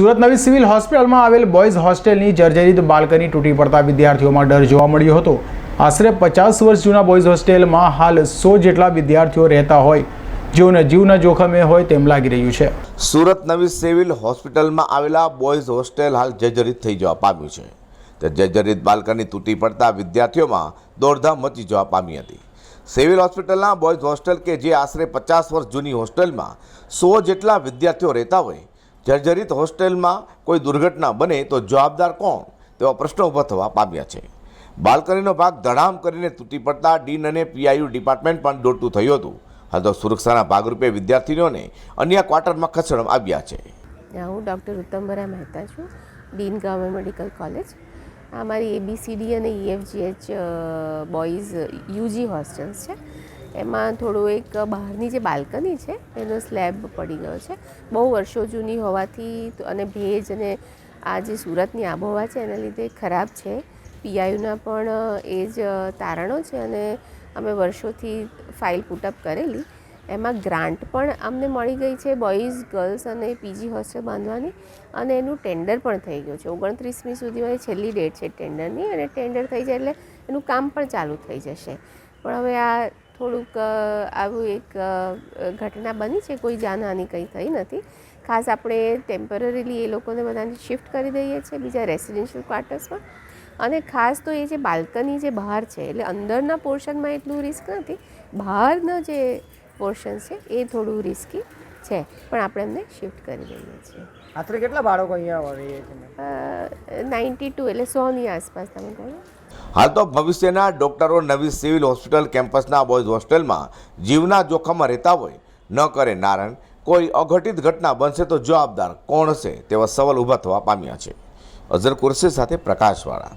સુરત નવી સિવિલ હોસ્પિટલમાં આવેલ બોયઝ હોસ્ટેલની જર્જરિત બાલ્કની તૂટી પડતા વિદ્યાર્થીઓમાં ડર જોવા મળ્યો હતો. આશરે પચાસ વર્ષ જૂના બોયઝ હોસ્ટેલમાં હાલ સો જેટલા વિદ્યાર્થીઓ રહેતા હોય. જેઓને જીવના જોખમે હોય તેમ લાગી રહ્યું છે. સુરત નવી સિવિલ હોસ્પિટલમાં આવેલા બોયઝ હોસ્ટેલ હાલ જર્જરિત થઈ જવા પામ્યું છે. તે જર્જરિત બાલ્કની તૂટી પડતા વિદ્યાર્થીઓમાં દોડધામ મચી જવા પામી હતી. સિવિલ હોસ્પિટલના બોયઝ હોસ્ટેલ કે જે આશરે પચાસ વર્ષ જૂની હોસ્ટેલમાં સો જેટલા વિદ્યાર્થીઓ રહેતા હોય જર્જરિત હોસ્ટેલમાં કોઈ દુર્ઘટના બને તો જવાબદાર કોણ? તેવા પ્રશ્નો ઊભા થવા પામ્યા છે. બાલ્કનીનો ભાગ ધડામ કરીને તૂટી પડતા ડીન અને પીઆઈયુ ડિપાર્ટમેન્ટ પણ દોડતું થયું હતું. હાલ તો સુરક્ષાના ભાગરૂપે વિદ્યાર્થીઓને અન્ય ક્વાર્ટરમાં ખસેડવામાં આવ્યા છે. હું ડૉક્ટર ઉત્તમભરા મહેતા છું, ડીન ગવર્મેન્ટ મેડિકલ કોલેજ. આ મારી એબીસીડી અને E E F G H boys UG hostels છે. એમાં થોડું એક બહારની જે બાલ્કની છે, એનો સ્લેબ પડી ગયો છે. બહુ વર્ષો જૂની હોવાથી અને ભેજ અને આ જે સુરતની આબોહવા છે, એના લીધે ખરાબ છે. પીઆઈયુના પણ, એ જ તારણો છે અને અમે વર્ષોથી ફાઇલ પુટઅપ કરેલી. એમાં ગ્રાન્ટ પણ અમને મળી ગઈ છે, બોયઝ, ગર્લ્સ અને પીજી હોસ્ટેલ બાંધવાની. અને એનું ટેન્ડર પણ થઈ ગયું છે. ઓગણત્રીસમી સુધીમાં એ છેલ્લી ડેટ છે ટેન્ડરની અને ટેન્ડર થઈ જાય એટલે એનું કામ પણ ચાલુ થઈ જશે. પણ હવે આ થોડુંક આવું એક ઘટના બની છે કોઈ જાનહાની કંઈ થઈ નથી. ખાસ આપણે ટેમ્પરરીલી એ લોકોને બધાને શિફ્ટ કરી દઈએ છીએ બીજા રેસિડેન્શિયલ ક્વાર્ટર્સમાં. અને ખાસ તો એ જે બાલ્કની જે બહાર છે એટલે અંદરના પોર્શનમાં એટલું રિસ્ક નથી બહારનો જે પોર્શન છે એ થોડું રિસ્કી છે. પણ આપણે એમને શિફ્ટ કરી દઈએ છીએ. આશરે કેટલા બાળકો અહીંયા આવે છે નાઇન્ટી ટુ એટલે સોની આસપાસ તમે કહો હાલ તો ભવિષ્યના ડોક્ટરો નવી સિવિલ હોસ્પિટલ કેમ્પસના બોયઝ હોસ્ટેલમાં જીવના જોખમમાં રહેતા હોય. ન કરે નારણ કોઈ અઘટિત ઘટના બનશે તો જવાબદાર કોણ હશે તેવા સવાલ ઊભા થવા પામ્યા છે. અઝર કુરશી સાથે પ્રકાશવાળા.